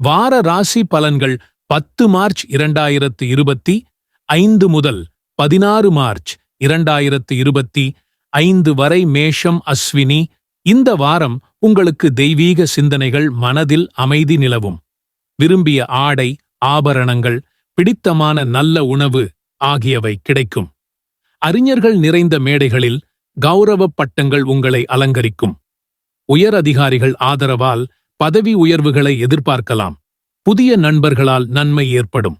வார ராசி பலன்கள் பத்து மார்ச் இரண்டாயிரத்து இருபத்தி ஐந்து முதல் பதினாறு மார்ச் இரண்டாயிரத்து இருபத்தி ஐந்து வரை மேஷம் அஸ்வினி. இந்த வாரம் உங்களுக்கு தெய்வீக சிந்தனைகள் மனதில் அமைதி நிலவும். விரும்பிய ஆடை ஆபரணங்கள் பிடித்தமான நல்ல உணவு ஆகியவை கிடைக்கும். அறிஞர்கள் நிறைந்த மேடைகளில் கௌரவப் பட்டங்கள் உங்களை அலங்கரிக்கும். உயர் அதிகாரிகள் ஆதரவால் பதவி உயர்வுகளை எதிர்பார்க்கலாம். புதிய நண்பர்களால் நன்மை ஏற்படும்.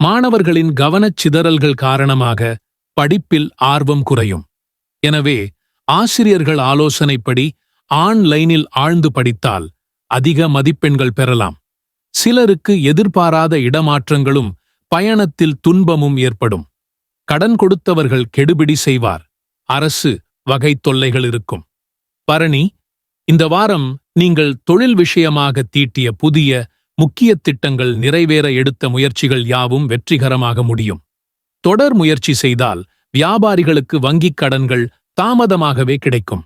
மாணவர்களின் கவனச் சிதறல்கள் காரணமாக படிப்பில் ஆர்வம் குறையும். எனவே ஆசிரியர்கள் ஆலோசனைப்படி ஆன்லைனில் ஆழ்ந்து படித்தால் அதிக மதிப்பெண்கள் பெறலாம். சிலருக்கு எதிர்பாராத இடமாற்றங்களும் பயணத்தில் துன்பமும் ஏற்படும். கடன் கொடுத்தவர்கள் கெடுபிடி செய்வார். அரசு வகை தொல்லைகள் இருக்கும். பரணி இந்த வாரம் நீங்கள் தொழில் விஷயமாக தீட்டிய புதிய முக்கிய திட்டங்கள் நிறைவேற எடுத்த முயற்சிகள் யாவும் வெற்றிகரமாக முடியும். தொடர் முயற்சி செய்தால் வியாபாரிகளுக்கு வங்கிக் கடன்கள் தாமதமாகவே கிடைக்கும்.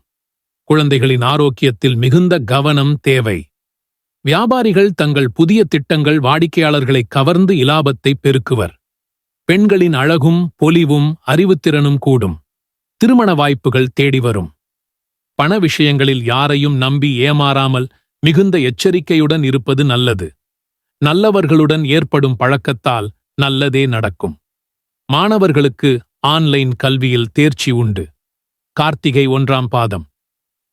குழந்தைகளின் ஆரோக்கியத்தில் மிகுந்த கவனம் தேவை. வியாபாரிகள் தங்கள் புதிய திட்டங்கள் வாடிக்கையாளர்களை கவர்ந்து இலாபத்தை பெருக்குவர். பெண்களின் அழகும் பொலிவும் அறிவுத்திறனும் கூடும். திருமண வாய்ப்புகள் தேடி வரும். பண விஷயங்களில் யாரையும் நம்பி ஏமாறாமல் மிகுந்த எச்சரிக்கையுடன் இருப்பது நல்லது. நல்லவர்களுடன் ஏற்படும் பழக்கத்தால் நல்லதே நடக்கும். மாணவர்களுக்கு ஆன்லைன் கல்வியில் தேர்ச்சி உண்டு. கார்த்திகை ஒன்றாம் பாதம்.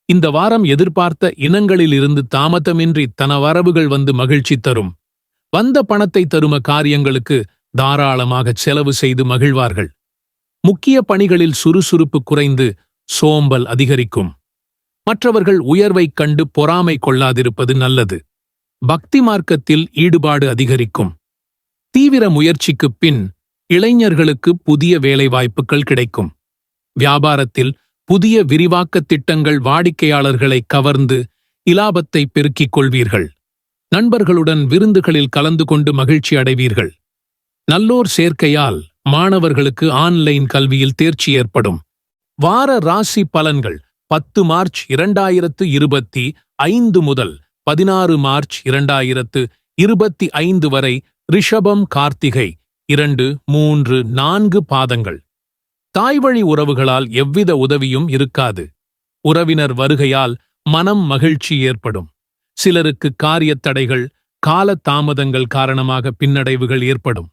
இந்த வாரம் எதிர்பார்த்த இனங்களிலிருந்து தாமதமின்றி தன வரவுகள் வந்து மகிழ்ச்சி தரும். வந்த பணத்தை தரும காரியங்களுக்கு தாராளமாக செலவு செய்து மகிழ்வார்கள். முக்கிய பணிகளில் சுறுசுறுப்பு குறைந்து சோம்பல் அதிகரிக்கும். மற்றவர்கள் உயர்வைக் கண்டு பொறாமை கொள்ளாதிருப்பது நல்லது. பக்தி மார்க்கத்தில் ஈடுபாடு அதிகரிக்கும். தீவிர முயற்சிக்குப் பின் இளைஞர்களுக்கு புதிய வேலைவாய்ப்புகள் கிடைக்கும். வியாபாரத்தில் புதிய விரிவாக்கத் திட்டங்கள் வாடிக்கையாளர்களை கவர்ந்து இலாபத்தை பெருக்கிக் கொள்வீர்கள். நண்பர்களுடன் விருந்துகளில் கலந்து கொண்டு மகிழ்ச்சி அடைவீர்கள். நல்லோர் சேர்க்கையால் மாணவர்களுக்கு ஆன்லைன் கல்வியில் தேர்ச்சி ஏற்படும். வார ராசி பலன்கள். பத்து மார்ச் இரண்டாயிரத்து இருபத்தி ஐந்து முதல் பதினாறு மார்ச் இரண்டாயிரத்து இருபத்தி ஐந்து வரை ரிஷபம் கார்த்திகை இரண்டு மூன்று நான்கு பாதங்கள். தாய்வழி உறவுகளால் எவ்வித உதவியும் இருக்காது. உறவினர் வருகையால் மனம் மகிழ்ச்சி ஏற்படும். சிலருக்கு காரியத்தடைகள் கால தாமதங்கள் காரணமாக பின்னடைவுகள் ஏற்படும்.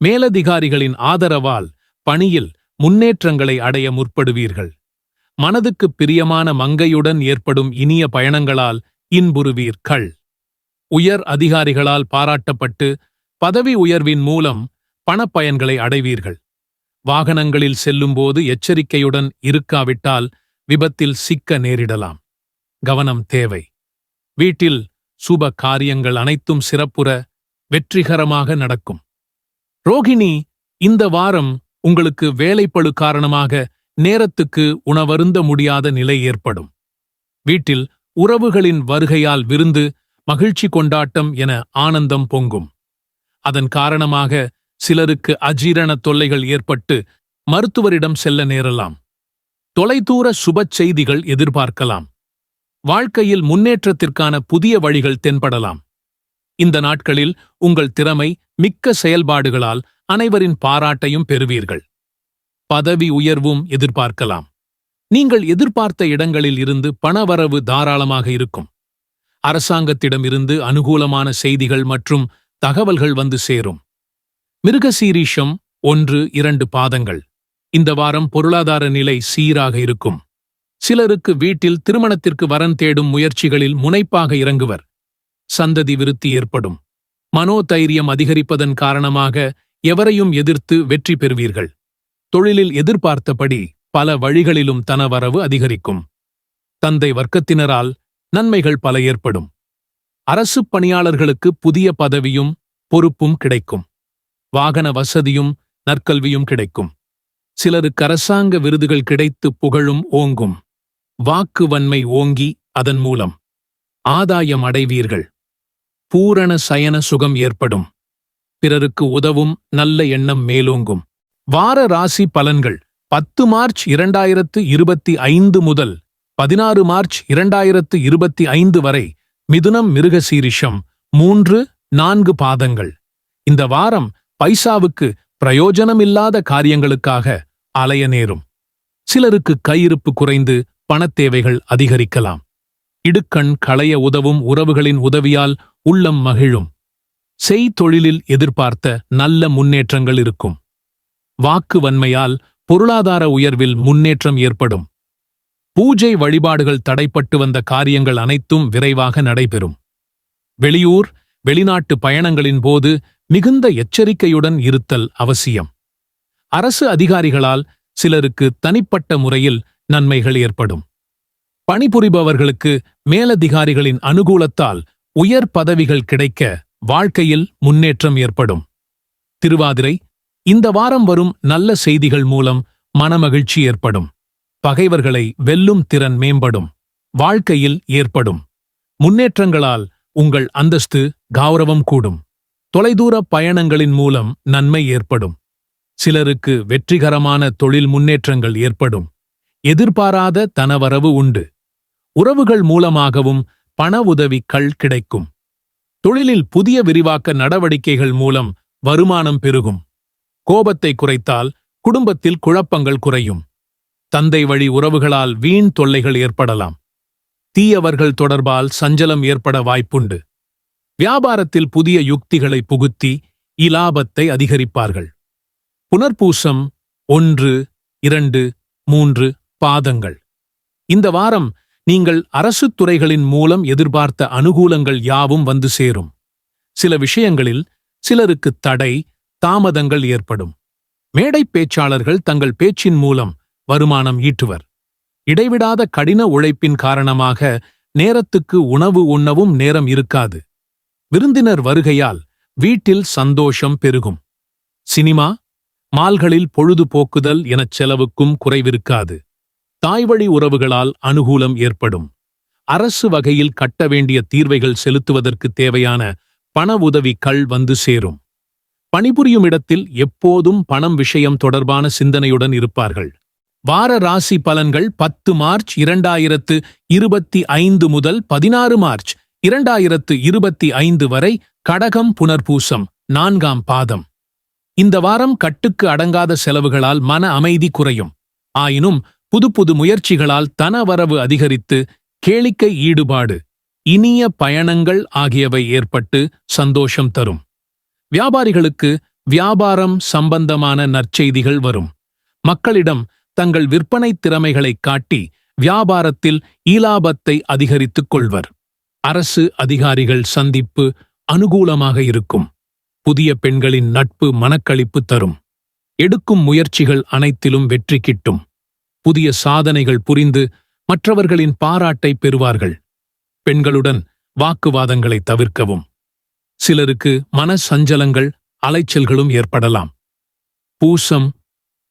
மேலதிகாரிகளின் ஆதரவால் பணியில் முன்னேற்றங்களை அடைய முற்படுவீர்கள். மனதுக்குப் பிரியமான மங்கையுடன் ஏற்படும் இனிய பயணங்களால் இன்புறுவீர் கள் உயர் அதிகாரிகளால் பாராட்டப்பட்டு பதவி உயர்வின் மூலம் பணப்பயன்களை அடைவீர்கள். வாகனங்களில் செல்லும்போது எச்சரிக்கையுடன் இருக்காவிட்டால் விபத்தில் சிக்க நேரிடலாம். கவனம் தேவை. வீட்டில் சுப காரியங்கள் அனைத்தும் சிறப்புற வெற்றிகரமாக நடக்கும். ரோகிணி இந்த வாரம் உங்களுக்கு வேலைப்பளு காரணமாக நேரத்துக்கு உணவருந்த முடியாத நிலை ஏற்படும். வீட்டில் உறவுகளின் வருகையால் விருந்து மகிழ்ச்சி கொண்டாட்டம் என ஆனந்தம் பொங்கும். அதன் காரணமாக சிலருக்கு அஜீரண தொல்லைகள் ஏற்பட்டு மருத்துவரிடம் செல்ல நேரலாம். தொலைதூர சுபச் செய்திகள் எதிர்பார்க்கலாம். வாழ்க்கையில் முன்னேற்றத்திற்கான புதிய வழிகள் தென்படலாம். இந்த நாட்களில் உங்கள் திறமை மிக்க செயல்பாடுகளால் அனைவரின் பாராட்டையும் பெறுவீர்கள். பதவி உயர்வும் எதிர்பார்க்கலாம். நீங்கள் எதிர்பார்த்த இடங்களில் இருந்து பணவரவு தாராளமாக இருக்கும். அரசாங்கத்திடம் இருந்து அனுகூலமான செய்திகள் மற்றும் தகவல்கள் வந்து சேரும். மிருகசீரீஷம் ஒன்று இரண்டு பாதங்கள். இந்த வாரம் பொருளாதார நிலை சீராக இருக்கும். சிலருக்கு வீட்டில் திருமணத்திற்கு வரன் தேடும் முயற்சிகளில் முனைப்பாக இறங்குவர். சந்ததி விருத்தி ஏற்படும். மனோதைரியம் அதிகரிப்பதன் காரணமாக எவரையும் எதிர்த்து வெற்றி பெறுவீர்கள். தொழிலில் எதிர்பார்த்தபடி பல வழிகளிலும் தனவரவு அதிகரிக்கும். தந்தை வர்க்கத்தினரால் நன்மைகள் பல ஏற்படும். அரசு பணியாளர்களுக்கு புதிய பதவியும் பொறுப்பும் கிடைக்கும். வாகன வசதியும் நற்கல்வியும் கிடைக்கும். சிலருக்கு அரசாங்க விருதுகள் கிடைத்து புகழும் ஓங்கும். வாக்கு வன்மை ஓங்கி அதன் மூலம் ஆதாயம் அடைவீர்கள். பூரண சயன சுகம் ஏற்படும். பிறருக்கு உதவும் நல்ல எண்ணம் மேலோங்கும். வார ராசி பலன்கள் பத்து மார்ச் இரண்டாயிரத்து இருபத்தி ஐந்து முதல் பதினாறு மார்ச் இரண்டாயிரத்து இருபத்தி ஐந்து வரை மிதுனம் மிருகசீரிஷம் மூன்று நான்கு பாதங்கள். இந்த வாரம் பைசாவுக்கு பிரயோஜனமில்லாத காரியங்களுக்காக அலைய நேரும். சிலருக்கு கையிருப்பு குறைந்து பணத்தேவைகள் அதிகரிக்கலாம். இடுக்கண் களைய உதவும் உறவுகளின் உதவியால் உள்ளம் மகிழும். செய்தொழிலில் எதிர்பார்த்த நல்ல முன்னேற்றங்கள் இருக்கும். வாக்கு வன்மையால் பொருளாதார உயர்வில் முன்னேற்றம் ஏற்படும். பூஜை வழிபாடுகள் தடைப்பட்டு வந்த காரியங்கள் அனைத்தும் விரைவாக நடைபெறும். வெளியூர் வெளிநாட்டு பயணங்களின் போது மிகுந்த எச்சரிக்கையுடன் இருத்தல் அவசியம். அரசு அதிகாரிகளால் சிலருக்கு தனிப்பட்ட முறையில் நன்மைகள் ஏற்படும். பணிபுரிபவர்களுக்கு மேலதிகாரிகளின் அனுகூலத்தால் உயர் பதவிகள் கிடைக்க வாழ்க்கையில் முன்னேற்றம் ஏற்படும். திருவாதிரை இந்த வாரம் வரும் நல்ல செய்திகள் மூலம் மனமகிழ்ச்சி ஏற்படும். பகைவர்களை வெல்லும் திறன் மேம்படும். வாழ்க்கையில் ஏற்படும். முன்னேற்றங்களால் உங்கள் அந்தஸ்து கௌரவம் கூடும். தொலைதூர பயணங்களின் மூலம் நன்மை ஏற்படும். சிலருக்கு வெற்றிகரமான தொழில் முன்னேற்றங்கள் ஏற்படும். எதிர்பாராத தனவரவு உண்டு. உறவுகள் மூலமாகவும் பண உதவிக்கள் கிடைக்கும். தொழிலில் புதிய விரிவாக்க நடவடிக்கைகள் மூலம் வருமானம் பெருகும். கோபத்தை குறைத்தால் குடும்பத்தில் குழப்பங்கள் குறையும். தந்தை வழி உறவுகளால் வீண் தொல்லைகள் ஏற்படலாம். தீயவர்கள் தொடர்பால் சஞ்சலம் ஏற்பட வாய்ப்புண்டு. வியாபாரத்தில் புதிய யுக்திகளை புகுத்தி இலாபத்தை அதிகரிப்பார்கள். புனர்பூசம் ஒன்று இரண்டு மூன்று பாதங்கள். இந்த வாரம் நீங்கள் அரசுத் துறைகளின் மூலம் எதிர்பார்த்த அனுகூலங்கள் யாவும் வந்து சேரும். சில விஷயங்களில் சிலருக்கு தடை தாமதங்கள் ஏற்படும். மேடைப் பேச்சாளர்கள் தங்கள் பேச்சின் மூலம் வருமானம் ஈட்டுவர். இடைவிடாத கடின உழைப்பின் காரணமாக நேரத்துக்கு உணவு உண்ணவும் நேரம் இருக்காது. விருந்தினர் வருகையால் வீட்டில் சந்தோஷம் பெருகும். சினிமா மால்களில் பொழுதுபோக்குதல் எனச் செலவுக்கும் குறைவிருக்காது. தாய்வழி உறவுகளால் அனுகூலம் ஏற்படும். அரசு வகையில் கட்ட வேண்டிய தீர்வைகள் செலுத்துவதற்கு தேவையான பண உதவிக்கள் வந்து சேரும். பணிபுரியும் இடத்தில் எப்போதும் பணம் விஷயம் தொடர்பான சிந்தனையுடன் இருப்பார்கள். வார ராசி பலன்கள் பத்து மார்ச் இரண்டாயிரத்து இருபத்தி ஐந்து முதல் பதினாறு மார்ச் இரண்டாயிரத்து இருபத்தி ஐந்து வரை கடகம் புனர்பூசம் நான்காம் பாதம். இந்த வாரம் கட்டுக்கு அடங்காத செலவுகளால் மன அமைதி குறையும். ஆயினும் புது புது முயற்சிகளால் தனவரவு அதிகரித்து கேளிக்கை ஈடுபாடு இனிய பயணங்கள் ஆகியவை ஏற்பட்டு சந்தோஷம் தரும். வியாபாரிகளுக்கு வியாபாரம் சம்பந்தமான நற்செய்திகள் வரும். மக்களிடம் தங்கள் விற்பனை திறமைகளை காட்டி வியாபாரத்தில் ஈலாபத்தை அதிகரித்துக் கொள்வர். அரசு அதிகாரிகள் சந்திப்பு அனுகூலமாக இருக்கும். புதிய பெண்களின் நட்பு மனக்களிப்பு தரும். எடுக்கும் முயற்சிகள் அனைத்திலும் வெற்றி கிட்டும். புதிய சாதனைகள் புரிந்து மற்றவர்களின் பாராட்டை பெறுவார்கள். பெண்களுடன் வாக்குவாதங்களை தவிர்க்கவும். சிலருக்கு மன சஞ்சலங்கள் அலைச்சல்களும் ஏற்படலாம். பூசம்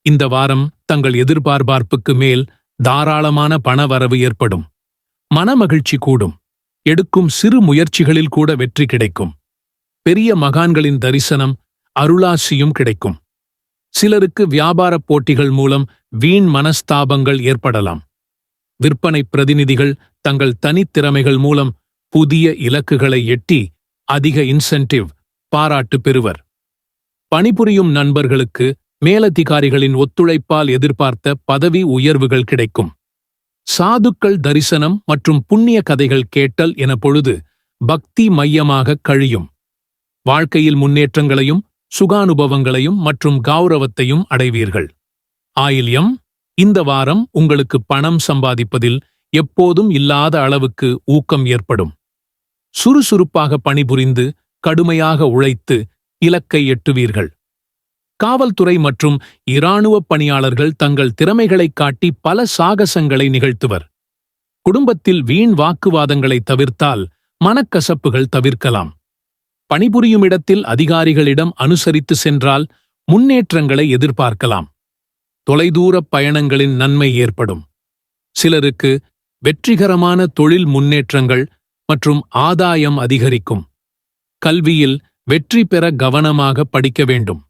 இந்த வாரம் தங்கள் எதிர்பார்ப்பார்ப்புக்கு மேல் தாராளமான பணவரவு ஏற்படும். மனமகிழ்ச்சி கூடும். எடுக்கும் சிறு முயற்சிகளில் கூட வெற்றி கிடைக்கும். பெரிய மகான்களின் தரிசனம் அருளாசியும் கிடைக்கும். சிலருக்கு வியாபாரப் போட்டிகள் மூலம் வீண் மனஸ்தாபங்கள் ஏற்படலாம். விற்பனை பிரதிநிதிகள் தங்கள் தனித்திறமைகள் மூலம் புதிய இலக்குகளை எட்டி அதிக இன்சென்டிவ் பாராட்டு பெறுவர். பணிபுரியும் நண்பர்களுக்கு மேலதிகாரிகளின் ஒத்துழைப்பால் எதிர்பார்த்த பதவி உயர்வுகள் கிடைக்கும். சாதுக்கள் தரிசனம் மற்றும் புண்ணிய கதைகள் கேட்டல் என பொழுது பக்தி மையமாக கழியும். வாழ்க்கையில் முன்னேற்றங்களையும் சுகானுபவங்களையும் மற்றும் கௌரவத்தையும் அடைவீர்கள். ஆயில்யம் இந்த வாரம் உங்களுக்கு பணம் சம்பாதிப்பதில் எப்போதும் இல்லாத அளவுக்கு ஊக்கம் ஏற்படும். சுறுசுறுப்பாக பணிபுரிந்து கடுமையாக உழைத்து இலக்கை எட்டுவீர்கள். காவல்துறை மற்றும் இராணுவப் பணியாளர்கள் தங்கள் திறமைகளைக் காட்டி பல சாகசங்களை நிகழ்த்துவர். குடும்பத்தில் வீண் வாக்குவாதங்களை தவிர்த்தால் மனக்கசப்புகள் தவிர்க்கலாம். பணிபுரியும் இடத்தில் அதிகாரிகளிடம் அனுசரித்து சென்றால் முன்னேற்றங்களை எதிர்பார்க்கலாம். தொலைதூரப் பயணங்களின் நன்மை ஏற்படும். சிலருக்கு வெற்றிகரமான தொழில் முன்னேற்றங்கள் மற்றும் ஆதாயம் அதிகரிக்கும். கல்வியில் வெற்றி பெற கவனமாக படிக்க வேண்டும்.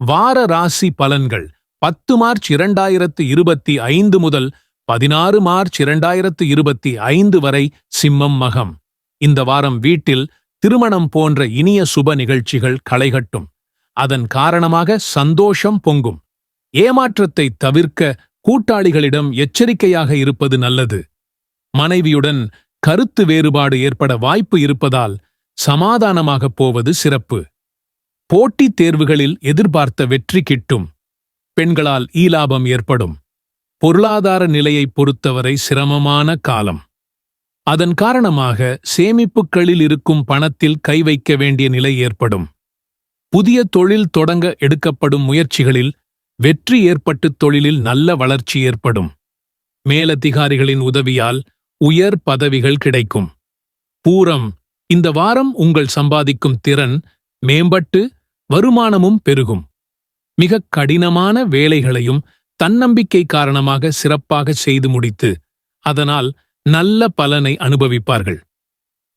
வார ராசி பலன்கள் பத்து மார்ச் இரண்டாயிரத்து இருபத்தி ஐந்து முதல் பதினாறு மார்ச் இரண்டாயிரத்து இருபத்தி ஐந்து வரை சிம்மம் மகம். இந்த வாரம் வீட்டில் திருமணம் போன்ற இனிய சுப நிகழ்ச்சிகள் களைகட்டும். அதன் காரணமாக சந்தோஷம் பொங்கும். ஏமாற்றத்தை தவிர்க்க கூட்டாளிகளிடம் எச்சரிக்கையாக இருப்பது நல்லது. மனைவியுடன் கருத்து வேறுபாடு ஏற்பட வாய்ப்பு இருப்பதால் சமாதானமாகப் போவது சிறப்பு. போட்டித் தேர்வுகளில் எதிர்பார்த்த வெற்றி கிட்டும். பெண்களால் ஈலாபம் ஏற்படும். பொருளாதார நிலையைப் பொறுத்தவரை சிரமமான காலம். அதன் காரணமாக சேமிப்புகளில் இருக்கும் பணத்தில் கை வைக்க வேண்டிய நிலை ஏற்படும். புதிய தொழில் தொடங்க எடுக்கப்படும் முயற்சிகளில் வெற்றி ஏற்பட்டு தொழிலில் நல்ல வளர்ச்சி ஏற்படும். மேலதிகாரிகளின் உதவியால் உயர் பதவிகள் கிடைக்கும். பூரம் இந்த வாரம் உங்கள் சம்பாதிக்கும் திறன் மேம்பட்டு வருமானமும் பெருகும். மிக கடினமான வேலைகளையும் தன்னம்பிக்கை காரணமாக சிறப்பாக செய்து முடித்து அதனால் நல்ல பலனை அனுபவிப்பார்கள்.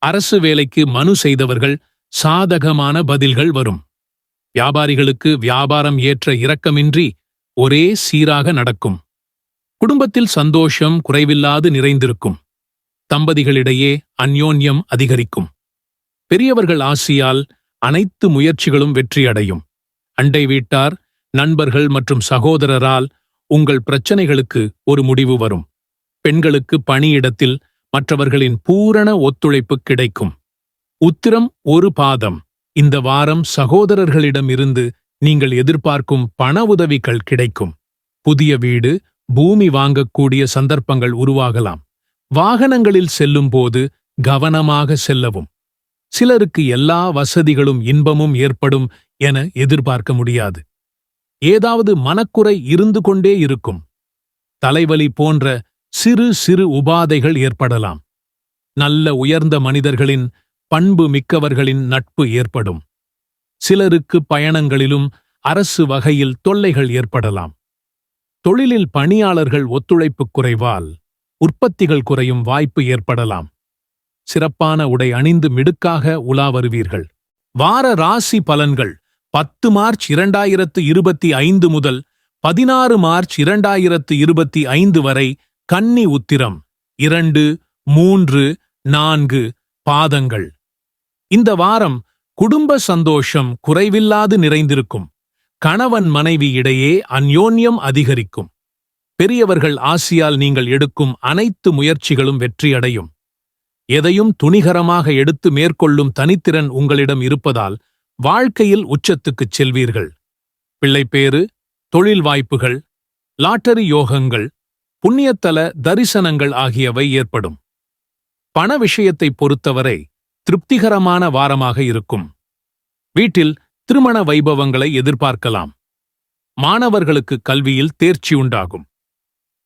அரசு வேலைக்கு மனு செய்தவர்கள் சாதகமான பதில்கள் வரும். வியாபாரிகளுக்கு வியாபாரம் ஏற்ற இரக்கமின்றி ஒரே சீராக நடக்கும். குடும்பத்தில் சந்தோஷம் குறைவில்லாது நிறைந்திருக்கும். தம்பதிகளிடையே அந்யோன்யம் அதிகரிக்கும். பெரியவர்கள் ஆசியால் அனைத்து முயற்சிகளும் வெற்றியடையும். அண்டை வீட்டார் நண்பர்கள் மற்றும் சகோதரரால் உங்கள் பிரச்சனைகளுக்கு ஒரு முடிவு வரும். பெண்களுக்கு பணியிடத்தில் மற்றவர்களின் பூரண ஒத்துழைப்பு கிடைக்கும். உத்திரம் ஒரு பாதம். இந்த வாரம் சகோதரர்களிடமிருந்து நீங்கள் எதிர்பார்க்கும் பண உதவிகள் கிடைக்கும். புதிய வீடு பூமி வாங்கக்கூடிய சந்தர்ப்பங்கள் உருவாகலாம். வாகனங்களில் செல்லும்போது கவனமாக செல்லவும். சிலருக்கு எல்லா வசதிகளும் இன்பமும் ஏற்படும் என எதிர்பார்க்க முடியாது. ஏதாவது மனக்குறை இருந்து கொண்டே இருக்கும். தலைவலி போன்ற சிறு சிறு உபாதைகள் ஏற்படலாம். நல்ல உயர்ந்த மனிதர்களின் பண்பு மிக்கவர்களின் நட்பு ஏற்படும். சிலருக்கு பயணங்களிலும் அரசு வகையில் தொல்லைகள் ஏற்படலாம். தொழிலில் பணியாளர்கள் ஒத்துழைப்பு குறைவால் உற்பத்திகள் குறையும் வாய்ப்பு ஏற்படலாம். சிறப்பான உடை அணிந்து மிடுக்காக உலா வருவீர்கள். வார ராசி பலன்கள் பத்து மார்ச் இரண்டாயிரத்து இருபத்தி ஐந்து முதல் பதினாறு மார்ச் இரண்டாயிரத்து இருபத்தி ஐந்து வரை கன்னி உத்திரம். இரண்டு மூன்று நான்கு பாதங்கள். இந்த வாரம் குடும்ப சந்தோஷம் குறைவில்லாது நிறைந்திருக்கும். கணவன் மனைவி இடையே அந்யோன்யம் அதிகரிக்கும். பெரியவர்கள் ஆசியால் நீங்கள் எடுக்கும் அனைத்து முயற்சிகளும் வெற்றியடையும். எதையும் துணிகரமாக எடுத்து மேற்கொள்ளும் தனித்திறன் உங்களிடம் இருப்பதால் வாழ்க்கையில் உச்சத்துக்குச் செல்வீர்கள். பிள்ளைப்பேறு தொழில் வாய்ப்புகள் லாட்டரி யோகங்கள் புண்ணியத்தல தரிசனங்கள் ஆகியவை ஏற்படும். பண விஷயத்தை பொறுத்தவரை திருப்திகரமான வாரமாக இருக்கும். வீட்டில் திருமண வைபவங்களை எதிர்பார்க்கலாம். மாணவர்களுக்கு கல்வியில் தேர்ச்சி உண்டாகும்.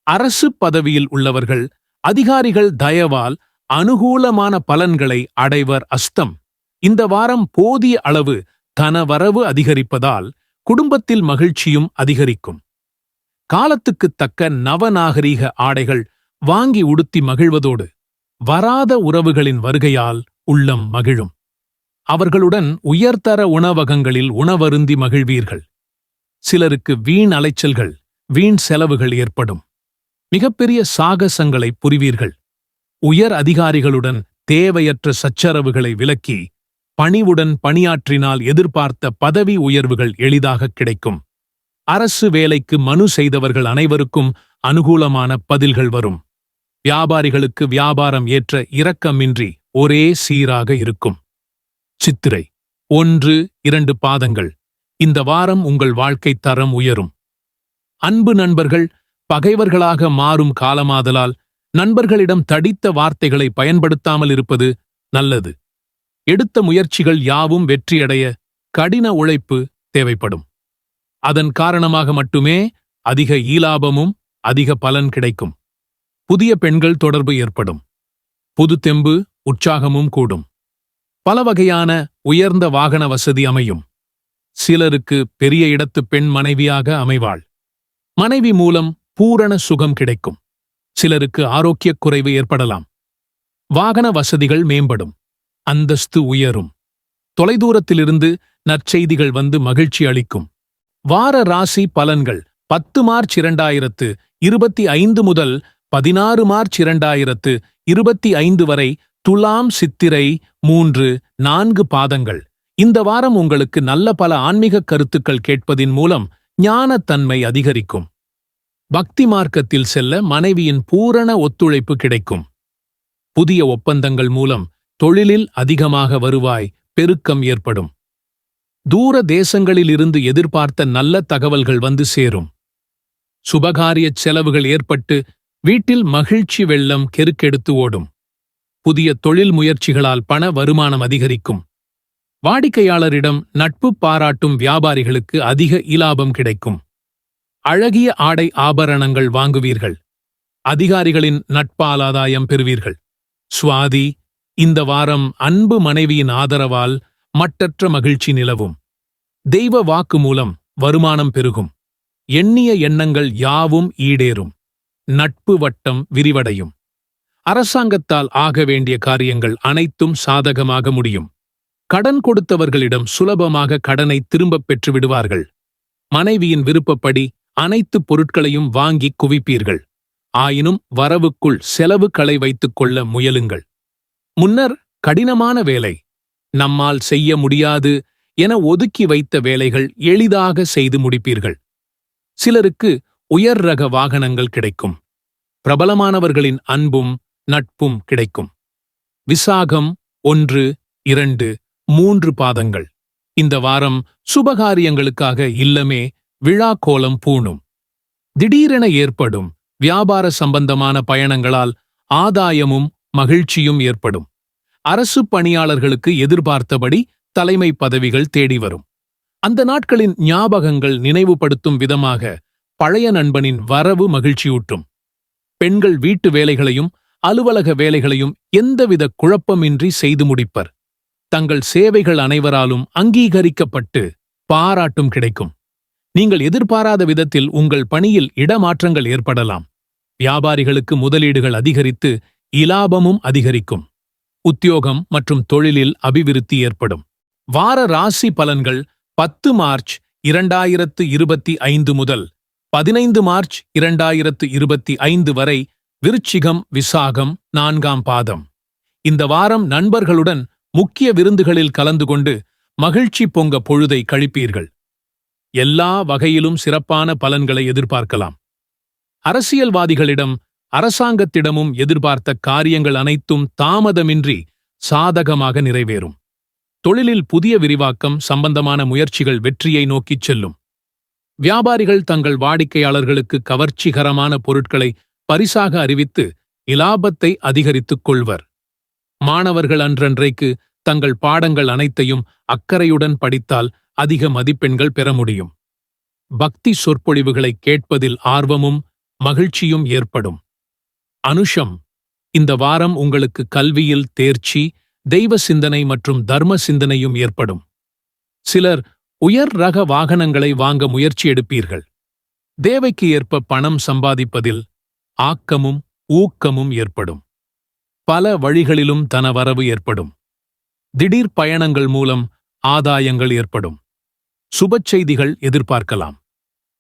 அரசு பதவியில் உள்ளவர்கள் அதிகாரிகள் தயவால் அனுகூலமான பலன்களை அடைவர் அஸ்தம். இந்த வாரம் போதிய அளவு தனவரவு அதிகரிப்பதால் குடும்பத்தில் மகிழ்ச்சியும் அதிகரிக்கும். காலத்துக்குத் தக்க நவநாகரீக ஆடைகள் வாங்கி உடுத்தி மகிழ்வதோடு வராத உறவுகளின் வருகையால் உள்ளம் மகிழும். அவர்களுடன் உயர்தர உணவகங்களில் உணவருந்தி மகிழ்வீர்கள். சிலருக்கு வீண் அலைச்சல்கள் வீண் செலவுகள் ஏற்படும். மிகப்பெரிய சாகசங்களை புரிவீர்கள். உயர் அதிகாரிகளுடன் தேவையற்ற சச்சரவுகளை விலக்கி பணிவுடன் பணியாற்றினால் எதிர்பார்த்த பதவி உயர்வுகள் எளிதாக கிடைக்கும். அரசு வேலைக்கு மனு செய்தவர்கள் அனைவருக்கும் அனுகூலமான பதில்கள் வரும். வியாபாரிகளுக்கு வியாபாரம் ஏற்ற இரக்கமின்றி ஒரே சீராக இருக்கும். சித்திரை ஒன்று இரண்டு பாதங்கள். இந்த வாரம் உங்கள் வாழ்க்கை தரம் உயரும். அன்பு நண்பர்கள் பகைவர்களாக மாறும் காலமாதலால் நண்பர்களிடம் தடித்த வார்த்தைகளை பயன்படுத்தாமல் இருப்பது நல்லது. எடுத்த முயற்சிகள் யாவும் வெற்றியடைய கடின உழைப்பு தேவைப்படும். அதன் காரணமாக மட்டுமே அதிக ஈலாபமும் அதிக பலன் கிடைக்கும். புதிய பெண்கள் தொடர்பு ஏற்படும். புது தெம்பு உற்சாகமும் கூடும். பல வகையான உயர்ந்த வாகன வசதி அமையும். சிலருக்கு பெரிய இடத்து பெண் மனைவியாக அமைவாள். மனைவி மூலம் பூரண சுகம் கிடைக்கும். சிலருக்கு ஆரோக்கியக் குறைவு ஏற்படலாம். வாகன வசதிகள் மேம்படும். அந்தஸ்து உயரும். தொலைதூரத்திலிருந்து நற்செய்திகள் வந்து மகிழ்ச்சி அளிக்கும். வார ராசி பலன்கள் பத்து மார்ச் இரண்டாயிரத்து இருபத்தி ஐந்து முதல் பதினாறு மார்ச் இரண்டாயிரத்து இருபத்தி ஐந்து வரை துலாம் சித்திரை மூன்று நான்கு பாதங்கள். இந்த வாரம் உங்களுக்கு நல்ல பல ஆன்மீக கருத்துக்கள் கேட்பதின் மூலம் ஞானத்தன்மை அதிகரிக்கும். பக்தி மார்க்கத்தில் செல்ல மனைவியின் பூரண ஒத்துழைப்பு கிடைக்கும். புதிய ஒப்பந்தங்கள் மூலம் தொழிலில் அதிகமாக வருவாய் பெருக்கம் ஏற்படும். தூர தேசங்களிலிருந்து எதிர்பார்த்த நல்ல தகவல்கள் வந்து சேரும். சுபகாரியச் செலவுகள் ஏற்பட்டு வீட்டில் மகிழ்ச்சி வெள்ளம் கெருக்கெடுத்து ஓடும். புதிய தொழில் முயற்சிகளால் பண வருமானம் அதிகரிக்கும். வாடிக்கையாளரிடம் நட்பு பாராட்டும் வியாபாரிகளுக்கு அதிக இலாபம் கிடைக்கும். அழகிய ஆடை ஆபரணங்கள் வாங்குவீர்கள். அதிகாரிகளின் நட்பாலாதாயம் பெறுவீர்கள். சுவாதி இந்த வாரம் அன்பு மனைவியின் ஆதரவால் மட்டற்ற மகிழ்ச்சி நிலவும். தெய்வ வாக்கு மூலம் வருமானம் பெருகும். எண்ணிய எண்ணங்கள் யாவும் ஈடேறும். நட்பு வட்டம் விரிவடையும். அரசாங்கத்தால் ஆக வேண்டிய காரியங்கள் அனைத்தும் சாதகமாக முடியும். கடன் கொடுத்தவர்களிடம் சுலபமாக கடனை திரும்பப் பெற்று விடுவார்கள். மனைவியின் விருப்பப்படி அனைத்து பொருட்களையும் வாங்கி குவிப்பீர்கள். ஆயினும் வரவுக்குள் செலவுகளை வைத்துக் கொள்ள முயலுங்கள். முன்னர் கடினமான வேலை. நம்மால் செய்ய முடியாது என ஒதுக்கி வைத்த வேலைகள் எளிதாக செய்து முடிப்பீர்கள். சிலருக்கு உயர் ரக வாகனங்கள் கிடைக்கும். பிரபலமானவர்களின் அன்பும் நட்பும் கிடைக்கும். விசாகம் ஒன்று இரண்டு மூன்று பாதங்கள். இந்த வாரம் சுபகாரியங்களுக்காக இல்லமே விழா கோலம் பூணும். திடீரென ஏற்படும் வியாபார சம்பந்தமான பயணங்களால் ஆதாயமும் மகிழ்ச்சியும் ஏற்படும். அரசு பணியாளர்களுக்கு எதிர்பார்த்தபடி தலைமை பதவிகள் தேடி வரும். அந்த நாட்களின் ஞாபகங்கள் நினைவுபடுத்தும் விதமாக பழைய நண்பனின் வரவு மகிழ்ச்சியூட்டும். பெண்கள் வீட்டு வேலைகளையும் அலுவலக வேலைகளையும் எந்தவித குழப்பமின்றி செய்து முடிப்பர். தங்கள் சேவைகள் அனைவராலும் அங்கீகரிக்கப்பட்டு பாராட்டும் கிடைக்கும். நீங்கள் எதிர்பாராத விதத்தில் உங்கள் பணியில் இடமாற்றங்கள் ஏற்படலாம். வியாபாரிகளுக்கு முதலீடுகள் அதிகரித்து இலாபமும் அதிகரிக்கும். உத்தியோகம் மற்றும் தொழிலில் அபிவிருத்தி ஏற்படும். வார ராசி பலன்கள் பத்து மார்ச் இரண்டாயிரத்து இருபத்தி ஐந்து முதல் பதினைந்து மார்ச் இரண்டாயிரத்து இருபத்தி ஐந்து வரை விருச்சிகம் விசாகம் நான்காம் பாதம். இந்த வாரம் நண்பர்களுடன் முக்கிய விருந்துகளில் கலந்து கொண்டு மகிழ்ச்சி பொங்க பொழுதை கழிப்பீர்கள். எல்லா வகையிலும் சிறப்பான பலன்களை எதிர்பார்க்கலாம். அரசியல்வாதிகளிடம் அரசாங்கத்திடமும் எதிர்பார்த்த காரியங்கள் அனைத்தும் தாமதமின்றி சாதகமாக நிறைவேறும். தொழிலில் புதிய விரிவாக்கம் சம்பந்தமான முயற்சிகள் வெற்றியை நோக்கிச் செல்லும். வியாபாரிகள் தங்கள் வாடிக்கையாளர்களுக்கு கவர்ச்சிகரமான பொருட்களை பரிசாக அறிவித்து இலாபத்தை அதிகரித்துக் கொள்வர். மாணவர்கள் அன்றன்றைக்கு தங்கள் பாடங்கள் அனைத்தையும் அக்கறையுடன் படித்தால் அதிக மதிப்பெண்கள் பெற முடியும். பக்தி சொற்பொழிவுகளை கேட்பதில் ஆர்வமும் மகிழ்ச்சியும் ஏற்படும். அனுஷம் இந்த வாரம் உங்களுக்கு கல்வியில் தேர்ச்சி தெய்வ சிந்தனை மற்றும் தர்ம சிந்தனையும் ஏற்படும். சிலர் உயர் ரக வாகனங்களை வாங்க முயற்சி எடுப்பீர்கள். தேவைக்கு ஏற்ப பணம் சம்பாதிப்பதில் ஆக்கமும் ஊக்கமும் ஏற்படும். பல வழிகளிலும் தனவரவு ஏற்படும். திடீர் பயணங்கள் மூலம் ஆதாயங்கள் ஏற்படும். சுபச் செய்திகள் எதிர்பார்க்கலாம்.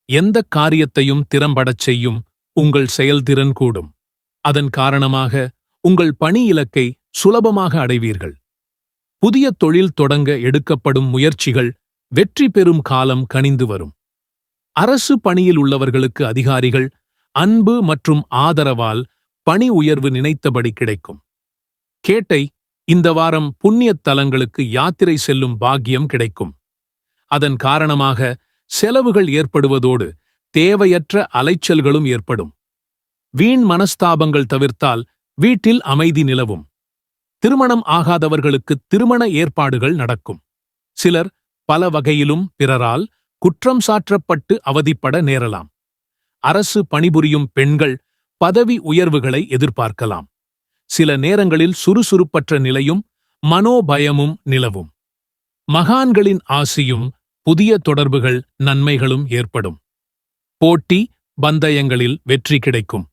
எந்த காரியத்தையும் திறம்படச் செய்யும் உங்கள் செயல்திறன் கூடும். அதன் காரணமாக உங்கள் பணி இலக்கை சுலபமாக அடைவீர்கள். புதிய தொழில் தொடங்க எடுக்கப்படும் முயற்சிகள் வெற்றி பெறும் காலம் கனிந்து வரும். அரசு பணியில் உள்ளவர்களுக்கு அதிகாரிகள் அன்பு மற்றும் ஆதரவால் பணி உயர்வு நினைத்தபடி கிடைக்கும். கேட்டை இந்த வாரம் புண்ணியத் தலங்களுக்கு யாத்திரை செல்லும் பாக்கியம் கிடைக்கும். அதன் காரணமாக செலவுகள் ஏற்படுவதோடு தேவையற்ற அலைச்சல்களும் ஏற்படும். வீண் மனஸ்தாபங்கள் தவிர்த்தால் வீட்டில் அமைதி நிலவும். திருமணம் ஆகாதவர்களுக்கு திருமண ஏற்பாடுகள் நடக்கும். சிலர் பல வகையிலும் பிறரால் குற்றம் சாற்றப்பட்டு அவதிப்பட நேரலாம். அரசு பணிபுரியும் பெண்கள் பதவி உயர்வுகளை எதிர்பார்க்கலாம். சில நேரங்களில் சுறுசுறுப்பற்ற நிலையும் மனோபயமும் நிலவும். மகான்களின் ஆசியும் புதிய தொடர்புகள் நன்மைகளும் ஏற்படும். போட்டி பந்தயங்களில் வெற்றி கிடைக்கும்.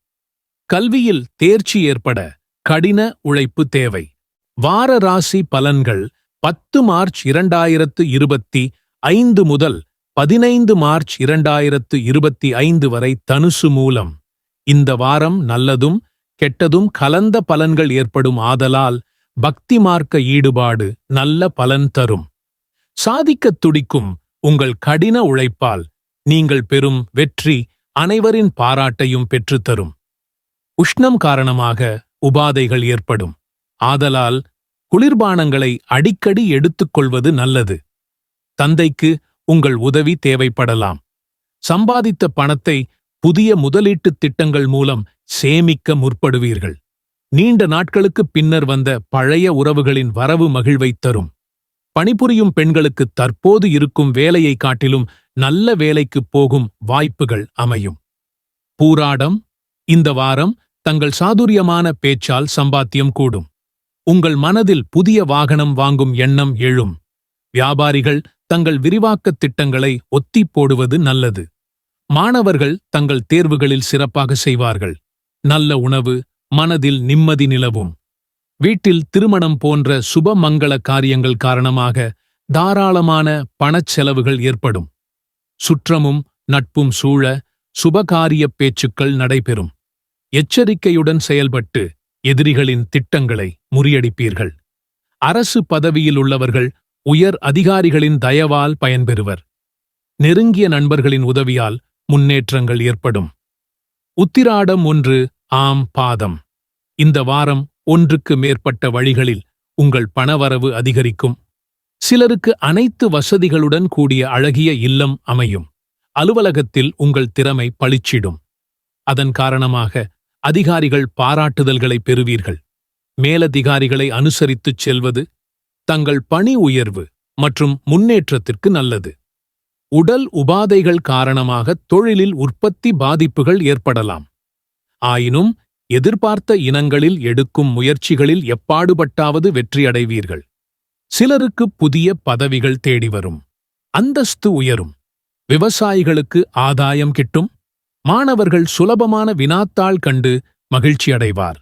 கல்வியில் தேர்ச்சி ஏற்பட கடின உழைப்பு தேவை. வார ராசி பலன்கள் பத்து மார்ச் இரண்டாயிரத்து இருபத்தி ஐந்து முதல் பதினைந்து மார்ச் இரண்டாயிரத்து இருபத்தி ஐந்து வரை தனுசு மூலம். இந்த வாரம் நல்லதும் கெட்டதும் கலந்த பலன்கள் ஏற்படும் ஆதலால் பக்தி மார்க்க ஈடுபாடு நல்ல பலன் தரும். சாதிக்கத் துடிக்கும் உங்கள் கடின உழைப்பால் நீங்கள் பெறும் வெற்றி அனைவரின் பாராட்டையும் பெற்றுத்தரும் உஷ்ணம் காரணமாக உபாதைகள் ஏற்படும். ஆதலால் குளிர்பானங்களை அடிக்கடி எடுத்துக்கொள்வது நல்லது. தந்தைக்கு உங்கள் உதவி தேவைப்படலாம். சம்பாதித்த பணத்தை புதிய முதலீட்டுத் திட்டங்கள் மூலம் சேமிக்க முற்படுவீர்கள். நீண்ட நாட்களுக்கு பின்னர் வந்த பழைய உறவுகளின் வரவு மகிழ்வைத் தரும். பணிபுரியும் பெண்களுக்கு தற்போது இருக்கும் வேலையை காட்டிலும் நல்ல வேலைக்குப் போகும் வாய்ப்புகள் அமையும். பூராடம் இந்த வாரம் தங்கள் சாதுரியமான பேச்சால் சம்பாத்தியம் கூடும். உங்கள் மனதில் புதிய வாகனம் வாங்கும் எண்ணம் எழும். வியாபாரிகள் தங்கள் விரிவாக்கத் திட்டங்களை ஒத்திப் போடுவது நல்லது. மாணவர்கள் தங்கள் தேர்வுகளில் சிறப்பாக செய்வார்கள். நல்ல உணவு மனதில் நிம்மதி நிலவும். வீட்டில் திருமணம் போன்ற சுபமங்கள காரியங்கள் காரணமாக தாராளமான பணச் செலவுகள் ஏற்படும். சுற்றமும் நட்பும் சூழ சுபகாரியப் பேச்சுக்கள் நடைபெறும். எச்சரிக்கையுடன் செயல்பட்டு எதிரிகளின் திட்டங்களை முறியடிப்பீர்கள். அரசு பதவியில் உள்ளவர்கள் உயர் அதிகாரிகளின் தயவால் பயன்பெறுவர். நெருங்கிய நண்பர்களின் உதவியால் முன்னேற்றங்கள் ஏற்படும். உத்திராடம் ஒன்று ஆம் பாதம். இந்த வாரம் ஒன்றுக்கு மேற்பட்ட வழிகளில் உங்கள் பணவரவு அதிகரிக்கும். சிலருக்கு அனைத்து வசதிகளுடன் கூடிய அழகிய இல்லம் அமையும். அலுவலகத்தில் உங்கள் திறமை பளிச்சிடும். அதன் காரணமாக அதிகாரிகள் பாராட்டுதல்களை பெறுவீர்கள். மேலதிகாரிகளை அனுசரித்துச் செல்வது தங்கள் பணி உயர்வு மற்றும் முன்னேற்றத்திற்கு நல்லது. உடல் உபாதைகள் காரணமாக தொழிலில் உற்பத்தி பாதிப்புகள் ஏற்படலாம். ஆயினும் எதிர்பார்த்த இனங்களில் எடுக்கும் முயற்சிகளில் எப்பாடுபட்டாவது வெற்றியடைவீர்கள். சிலருக்கு புதிய பதவிகள் தேடி வரும். அந்தஸ்து உயரும். விவசாயிகளுக்கு ஆதாயம் கிட்டும். மாணவர்கள் சுலபமான வினாத்தாள் கண்டு மகிழ்ச்சியடைவார்.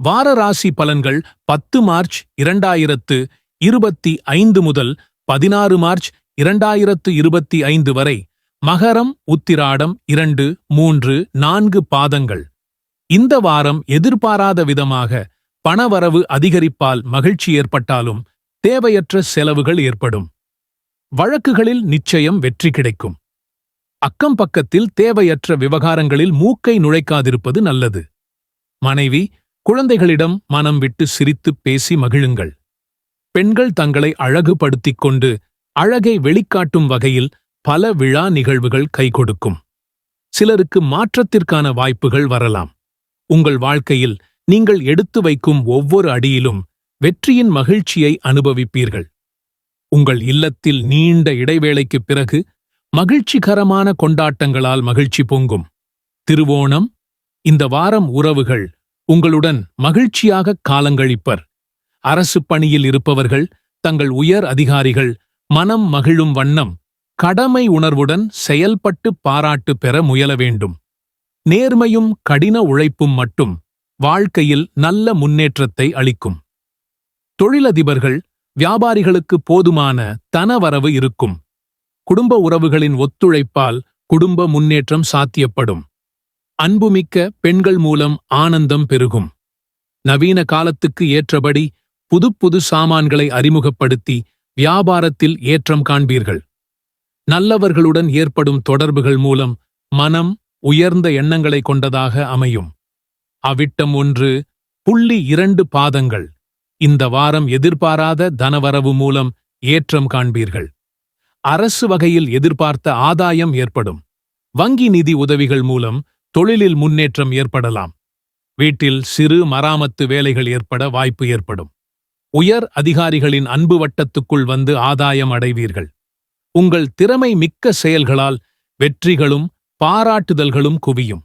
வார ராசி பலன்கள் பத்து மார்ச் இரண்டாயிரத்து இருபத்தி ஐந்து முதல் பதினாறு மார்ச் இரண்டாயிரத்து இருபத்தி ஐந்து வரை மகரம் உத்திராடம் இரண்டு மூன்று நான்கு பாதங்கள். இந்த வாரம் எதிர்பாராத விதமாக பணவரவு அதிகரிப்பால் மகிழ்ச்சி ஏற்பட்டாலும் தேவையற்ற செலவுகள் ஏற்படும். வழக்குகளில் நிச்சயம் வெற்றி கிடைக்கும். அக்கம் பக்கத்தில் தேவையற்ற விவகாரங்களில் மூக்கை நுழைக்காதிருப்பது நல்லது. மனைவி குழந்தைகளிடம் மனம் விட்டு சிரித்துப் பேசி மகிழுங்கள். பெண்கள் தங்களை அழகுபடுத்திக் கொண்டு அழகை வெளிக்காட்டும் வகையில் பல விழா நிகழ்வுகள் கைகொடுக்கும். சிலருக்கு மாற்றத்திற்கான வாய்ப்புகள் வரலாம். உங்கள் வாழ்க்கையில் நீங்கள் எடுத்து வைக்கும் ஒவ்வொரு அடியிலும் வெற்றியின் மகிழ்ச்சியை அனுபவிப்பீர்கள். உங்கள் இல்லத்தில் நீண்ட இடைவேளைக்குப் பிறகு மகிழ்ச்சிகரமான கொண்டாட்டங்களால் மகிழ்ச்சி பொங்கும். திருவோணம் இந்த வாரம் உறவுகள் உங்களுடன் மகிழ்ச்சியாக காலங்கழிப்பர் அரசு பணியில் இருப்பவர்கள் தங்கள் உயர் அதிகாரிகள் மனம் மகிழும் வண்ணம் கடமை உணர்வுடன் செயல்பட்டு பாராட்டு பெற முயல வேண்டும். நேர்மையும் கடின உழைப்பும் மட்டும் வாழ்க்கையில் நல்ல முன்னேற்றத்தை அளிக்கும். தொழிலதிபர்கள் வியாபாரிகளுக்கு போதுமான தனவரவு இருக்கும். குடும்ப உறவுகளின் ஒத்துழைப்பால் குடும்ப முன்னேற்றம் சாத்தியப்படும். அன்புமிக்க பெண்கள் மூலம் ஆனந்தம் பெருகும். நவீன காலத்துக்கு ஏற்றபடி புதுப்புது சாமான்களை அறிமுகப்படுத்தி வியாபாரத்தில் ஏற்றம் காண்பீர்கள். நல்லவர்களுடன் ஏற்படும் தொடர்புகள் மூலம் மனம் உயர்ந்த எண்ணங்களை கொண்டதாக அமையும். அவிட்டம் ஒன்று புள்ளி இரண்டு பாதங்கள். இந்த வாரம் எதிர்பாராத தனவரவு மூலம் ஏற்றம் காண்பீர்கள். அரசு வகையில் எதிர்பார்த்த ஆதாயம் ஏற்படும். வங்கி நிதி உதவிகள் மூலம் தொழிலில் முன்னேற்றம் ஏற்படலாம். வீட்டில் சிறு மராமத்து வேலைகள் ஏற்பட வாய்ப்பு ஏற்படும். உயர் அதிகாரிகளின் அன்பு வட்டத்துக்குள் வந்து ஆதாயம் அடைவீர்கள். உங்கள் திறமை மிக்க செயல்களால் வெற்றிகளும் பாராட்டுதல்களும் குவியும்.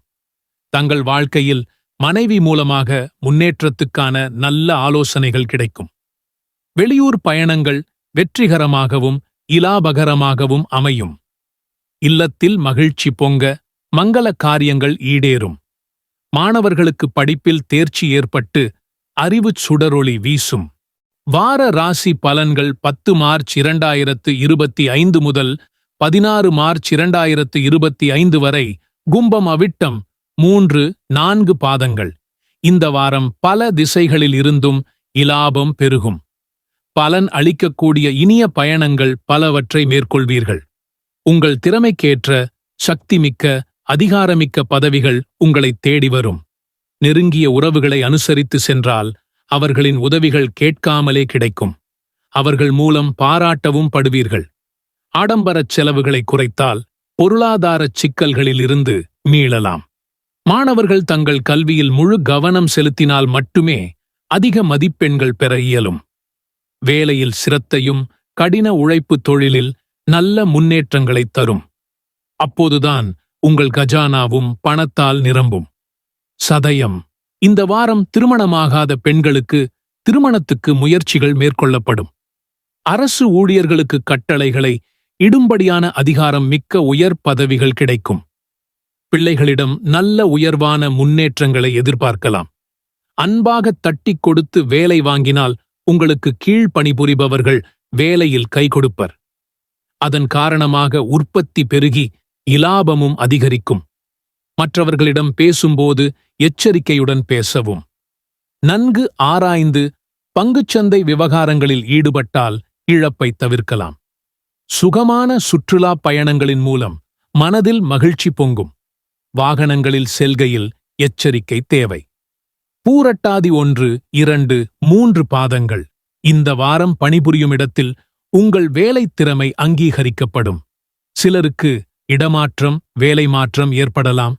தங்கள் வாழ்க்கையில் மனைவி மூலமாக முன்னேற்றத்துக்கான நல்ல ஆலோசனைகள் கிடைக்கும். வெளியூர் பயணங்கள் வெற்றிகரமாகவும் இலாபகரமாகவும் அமையும். இல்லத்தில் மகிழ்ச்சி பொங்க மங்கள காரியங்கள் ஈடேறும். மாணவர்களுக்கு படிப்பில் தேர்ச்சி ஏற்பட்டு அறிவுச் சுடரொளி வீசும். வார ராசி பலன்கள் பத்து மார்ச் இரண்டாயிரத்து இருபத்தி ஐந்து முதல் பதினாறு மார்ச் இரண்டாயிரத்து இருபத்தி ஐந்து வரை கும்பம் அவிட்டம் மூன்று நான்கு பாதங்கள். இந்த வாரம் பல திசைகளில் இருந்தும் இலாபம் பெருகும். பலன் அளிக்கக்கூடிய இனிய பயணங்கள் பலவற்றை மேற்கொள்வீர்கள். உங்கள் திறமைக்கேற்ற சக்திமிக்க அதிகாரமிக்க பதவிகள் உங்களை தேடி வரும். நெருங்கிய உறவுகளை அனுசரித்து சென்றால் அவர்களின் உதவிகள் கேட்காமலே கிடைக்கும். அவர்கள் மூலம் பாராட்டவும் படுவீர்கள். ஆடம்பரச் செலவுகளை குறைத்தால் பொருளாதாரச் சிக்கல்களில் இருந்து மீளலாம். மாணவர்கள் தங்கள் கல்வியில் முழு கவனம் செலுத்தினால் மட்டுமே அதிக மதிப்பெண்கள் பெற இயலும். வேலையில் சிரத்தையும் கடின உழைப்பு தொழிலில் நல்ல முன்னேற்றங்களைத் தரும். அப்போதுதான் உங்கள் கஜானாவும் பணத்தால் நிரம்பும். சதயம். இந்த வாரம் திருமணமாகாத பெண்களுக்கு திருமணத்துக்கு முயற்சிகள் மேற்கொள்ளப்படும். அரசு ஊழியர்களுக்கு கட்டளைகளை இடும்படியான அதிகாரம் மிக்க உயர் பதவிகள் கிடைக்கும். பிள்ளைகளிடம் நல்ல உயர்வான முன்னேற்றங்களை எதிர்பார்க்கலாம். அன்பாக தட்டிக் கொடுத்து வேலை வாங்கினால் உங்களுக்கு கீழ் பணிபுரிபவர்கள் வேலையில் கை கொடுப்பர். அதன் காரணமாக உற்பத்தி பெருகி இலாபமும் அதிகரிக்கும். மற்றவர்களிடம் பேசும்போது எச்சரிக்கையுடன் பேசவும். நன்கு ஆராய்ந்து பங்குச்சந்தை விவகாரங்களில் ஈடுபட்டால் இழப்பை தவிர்க்கலாம். சுகமான சுற்றுலா பயணங்களின் மூலம் மனதில் மகிழ்ச்சி பொங்கும். வாகனங்களில் செல்கையில் எச்சரிக்கை தேவை. பூரட்டாதி ஒன்று இரண்டு மூன்று பாதங்கள். இந்த வாரம் பணிபுரியும் இடத்தில் உங்கள் வேலைத் திறமை அங்கீகரிக்கப்படும். சிலருக்கு இடமாற்றம் வேலை மாற்றம் ஏற்படலாம்.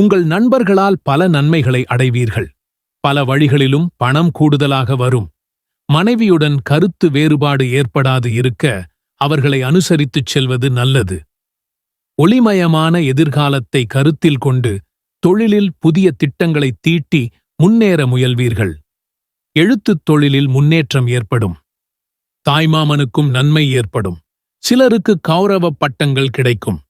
உங்கள் நண்பர்களால் பல நன்மைகளை அடைவீர்கள். பல வழிகளிலும் பணம் கூடுதலாக வரும். மனைவியுடன் கருத்து வேறுபாடு ஏற்படாது இருக்க அவர்களை அனுசரித்துச் செல்வது நல்லது. ஒளிமயமான எதிர்காலத்தை கருத்தில் கொண்டு தொழிலில் புதிய திட்டங்களை தீட்டி முன்னேற முயல்வீர்கள். எழுத்துத் தொழிலில் முன்னேற்றம் ஏற்படும். தாய்மாமனுக்கும் நன்மை ஏற்படும். சிலருக்கு கௌரவ பட்டங்கள் கிடைக்கும்.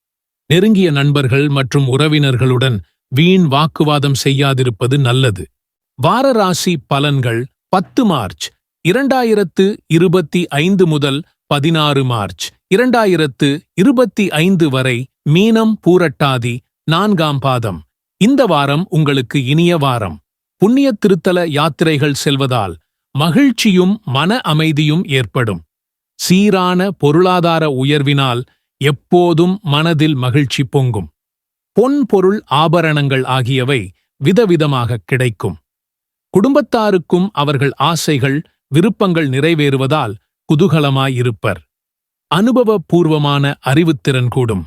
நெருங்கிய நண்பர்கள் மற்றும் உறவினர்களுடன் வீண் வாக்குவாதம் செய்யாதிருப்பது நல்லது. வாரராசி பலன்கள் பத்து மார்ச் இரண்டாயிரத்து இருபத்தி ஐந்து முதல் பதினாறு மார்ச் இரண்டாயிரத்து இருபத்தி ஐந்து வரை மீனம் பூரட்டாதி நான்காம் பாதம். இந்த வாரம் உங்களுக்கு இனிய வாரம். புண்ணிய திருத்தல யாத்திரைகள் செல்வதால் மகிழ்ச்சியும் மன அமைதியும் ஏற்படும். சீரான பொருளாதார உயர்வினால் எப்போதும் மனதில் மகிழ்ச்சி பொங்கும். பொன் பொருள் ஆபரணங்கள் ஆகியவை விதவிதமாக கிடைக்கும். குடும்பத்தாருக்கும் அவர்கள் ஆசைகள் விருப்பங்கள் நிறைவேறுவதால் குதூகலமாயிருப்பர். அனுபவபூர்வமான அறிவுத்திறன் கூடும்.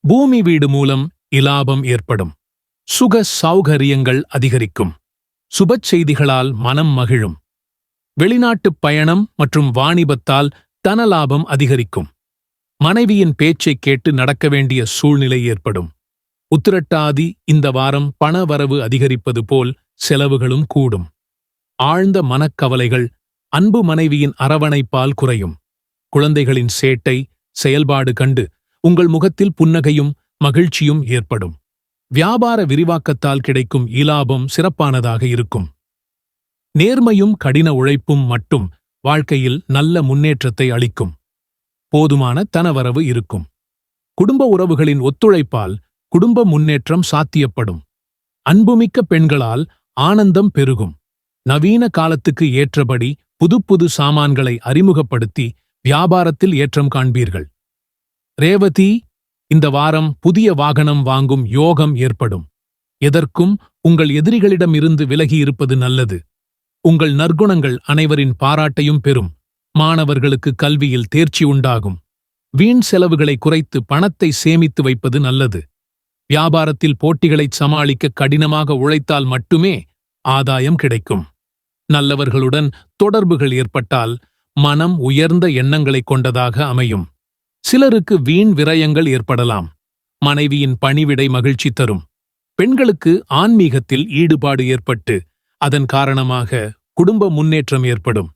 பூமி வீடு மூலம் இலாபம் ஏற்படும். சுக சௌகரியங்கள் அதிகரிக்கும். சுபச் செய்திகளால் மனம் மகிழும். வெளிநாட்டுப் பயணம் மற்றும் வாணிபத்தால் தனலாபம் அதிகரிக்கும். மனைவியின் பேச்சைக் கேட்டு நடக்க வேண்டிய சூழ்நிலை ஏற்படும். உத்திரட்டாதி இந்த வாரம் பண வரவு அதிகரிப்பது போல் செலவுகளும் கூடும். ஆழ்ந்த மனக்கவலைகள் அன்பு மனைவியின் அரவணைப்பால் குறையும். குழந்தைகளின் சேட்டை செயல்பாடு கண்டு உங்கள் முகத்தில் புன்னகையும் மகிழ்ச்சியும் ஏற்படும். வியாபார விரிவாக்கத்தால் கிடைக்கும் இலாபம் சிறப்பானதாக இருக்கும். நேர்மையும் கடின உழைப்பும் மட்டும் வாழ்க்கையில் நல்ல முன்னேற்றத்தை அளிக்கும். போதுமான தனவரவு இருக்கும். குடும்ப உறவுகளின் ஒத்துழைப்பால் குடும்ப முன்னேற்றம் சாத்தியப்படும். அன்புமிக்க பெண்களால் ஆனந்தம் பெருகும். நவீன காலத்துக்கு ஏற்றபடி புதுப்புது சாமான்களை அறிமுகப்படுத்தி வியாபாரத்தில் ஏற்றம் காண்பீர்கள். ரேவதி இந்த வாரம் புதிய வாகனம் வாங்கும் யோகம் ஏற்படும். எதற்கும் உங்கள் எதிரிகளிடம் இருந்து விலகி இருப்பது நல்லது. உங்கள் நற்குணங்கள் அனைவரின் பாராட்டையும் பெறும். மாணவர்களுக்கு கல்வியில் தேர்ச்சி உண்டாகும். வீண் செலவுகளை குறைத்து பணத்தை சேமித்து வைப்பது நல்லது. வியாபாரத்தில் போட்டிகளைச் சமாளிக்க கடினமாக உழைத்தால் மட்டுமே ஆதாயம் கிடைக்கும். நல்லவர்களுடன் தொடர்புகள் ஏற்பட்டால் மனம் உயர்ந்த எண்ணங்களைக் கொண்டதாக அமையும். சிலருக்கு வீண் விரயங்கள் ஏற்படலாம். மனைவியின் பணிவிடை மகிழ்ச்சி தரும். பெண்களுக்கு ஆன்மீகத்தில் ஈடுபாடு ஏற்பட்டு அதன் காரணமாக குடும்ப முன்னேற்றம் ஏற்படும்.